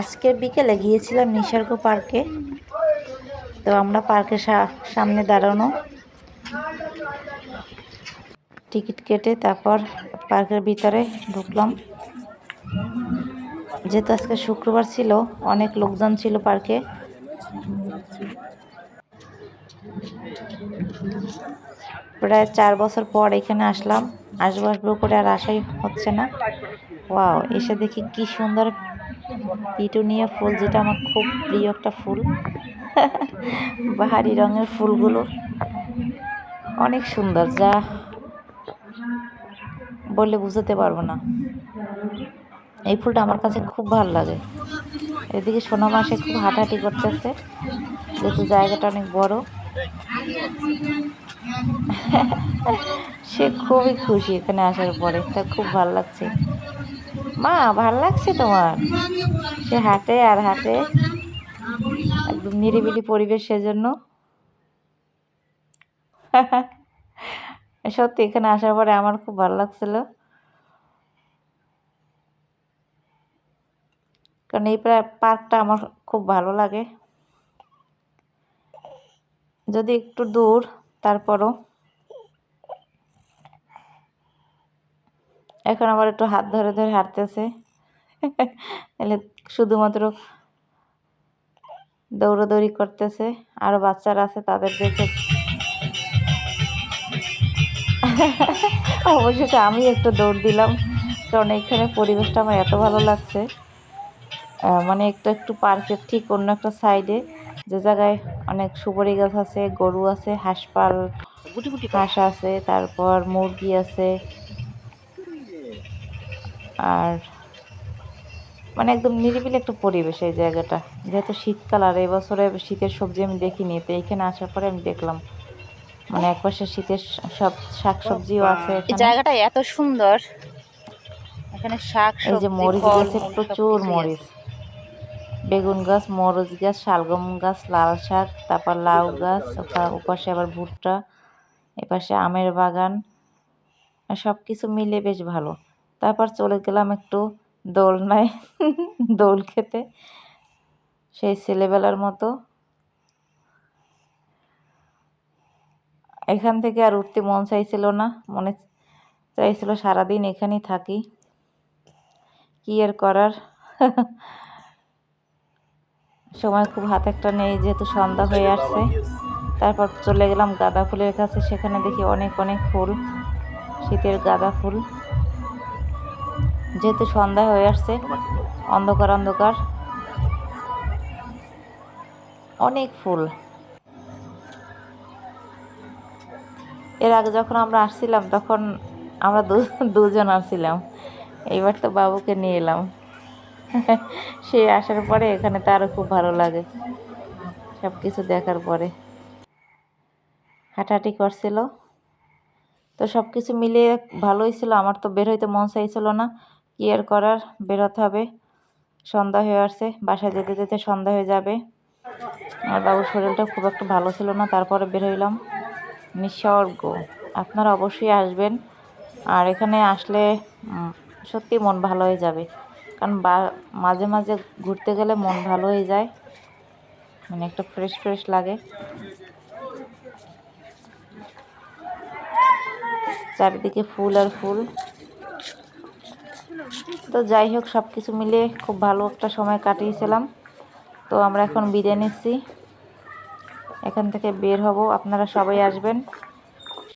আজকের বিকেলে গিয়েছিলাম নিসর্গ পার্কে। তো আমরা পার্কের সামনে দাঁড়ানো। টিকিট কেটে তারপর পার্কের ভিতরে ঢুকলাম। যেহেতু আজকে শুক্রবার ছিল, অনেক লোকজন ছিল পার্কে। প্রায় চার বছর পর এখানে আসলাম। আসব আসব করে আর আসাই হচ্ছে না। ওয়াও, এসে দেখি কি সুন্দর পিটুনিয়া ফুল, যেটা আমার খুব প্রিয় একটা ফুল। বাহারি রঙের ফুলগুলো। অনেক সুন্দর, যা বললে বুঝতে পারব না। এই ফুলটা আমার কাছে খুব ভালো লাগে। এদিকে সোনা মাসে খুব হাঁটাহাঁটি করতেছে, যেহেতু জায়গাটা অনেক বড়। সে খুবই খুশি এখানে আসার পরে তা খুব ভালো লাগছে। মা, ভালো লাগছে তোমার? সে হাঁটে আর হাঁটে। একদম নিরিবিলি পরিবেশ সেজন্য। সত্যি, এখানে আসার পরে আমার খুব ভালো লাগছিল। কারণ এই প্রা- পার্কটা আমার খুব ভালো লাগে। যদি একটু দূর, তারপরও। এখন আবার একটু হাত ধরে ধরে হাঁটতেছে। তাহলে শুধুমাত্র দৌড়াদৌড়ি করতেছে। আরও বাচ্চারা আছে তাদের দেখে। অবশেষে আমি একটু দৌড় দিলাম। কারণ এখানে পরিবেশটা আমার এত ভালো লাগছে। মানে একটু একটু পার্কের ঠিক অন্য একটা সাইডে যে জায়গায় অনেক সুপারি গাছ আছে গরু আছে হাঁসপাল হাঁস আছে তারপর মুরগি আছে। আর মানে একদম নিরিবিলি একটা পরিবেশ এই জায়গাটা। যেহেতু শীতকাল আর এই বছরে শীতের সবজি আমি দেখিনি তো এখানে আসার পরে আমি দেখলাম। মানে একপাশে শীতের সব শাক সবজিও আছে জায়গাটা এত সুন্দর। এখানে শাক এই যে মরিচ গাছে প্রচুর মরিচ। বেগুন গাছ মরিচ গাছ শালগম গাছ লাল শাক তারপর লাউ গাছ ওপা- ওপাশে আবার ভুট্টা এপাশে আমের বাগান। সব কিছু মিলে বেশ ভালো। তারপর চলে গেলাম একটু দোলনায়, দোল খেতে। সেই ছেলেবেলার মতো। এখান থেকে আর উঠতে মন চাইছিল না, মনে চাইছিল সারাদিন এখানেই থাকি। কি আর করার? সময় খুব হাতে একটা নেই, যেহেতু সন্ধ্যা হয়ে আসছে। তারপর চলে গেলাম গাঁদা ফুলের কাছে সেখানে দেখি অনেক অনেক ফুল, শীতের গাঁদা ফুল। যেহেতু সন্ধ্যা হয়ে আসছে, অন্ধকার অন্ধকার। অনেক ফুল। এর আগে যখন আমরা আসছিলাম, তখন আমরা দুজন আসছিলাম। এইবার তো বাবুকে নিয়ে এলাম। সে আসার পরে এখানে তারও খুব ভালো লাগে। সব কিছু দেখার পরে। হাঁটাহাঁটি করছিল। তো সব কিছু মিলিয়ে ভালোই ছিল। আমার তো বের হইতে মন চাইছিল না। কি আর করার, বেরোতে হবে। সন্ধ্যা হয়ে আসছে, বাসায় যেতে যেতে সন্ধ্যা হয়ে যাবে। আর বাবুর শরীরটা খুব একটা ভালো ছিল না, তারপরে বের হইলাম নিসর্গ। আপনারা অবশ্যই আসবেন। আর এখানে আসলে সত্যি মন ভালো হয়ে যাবে। কারণ মাঝে মাঝে ঘুরতে গেলে মন ভালো হয়ে যায়। মানে একটা ফ্রেশ ফ্রেশ লাগে। চারিদিকে ফুল আর ফুল। তো যাই হোক সব কিছু মিলে খুব ভালো একটা সময় কাটিয়েছিলাম। তো আমরা এখন বিদায় নিচ্ছি। এখান থেকে বের হব। আপনারা সবাই আসবেন।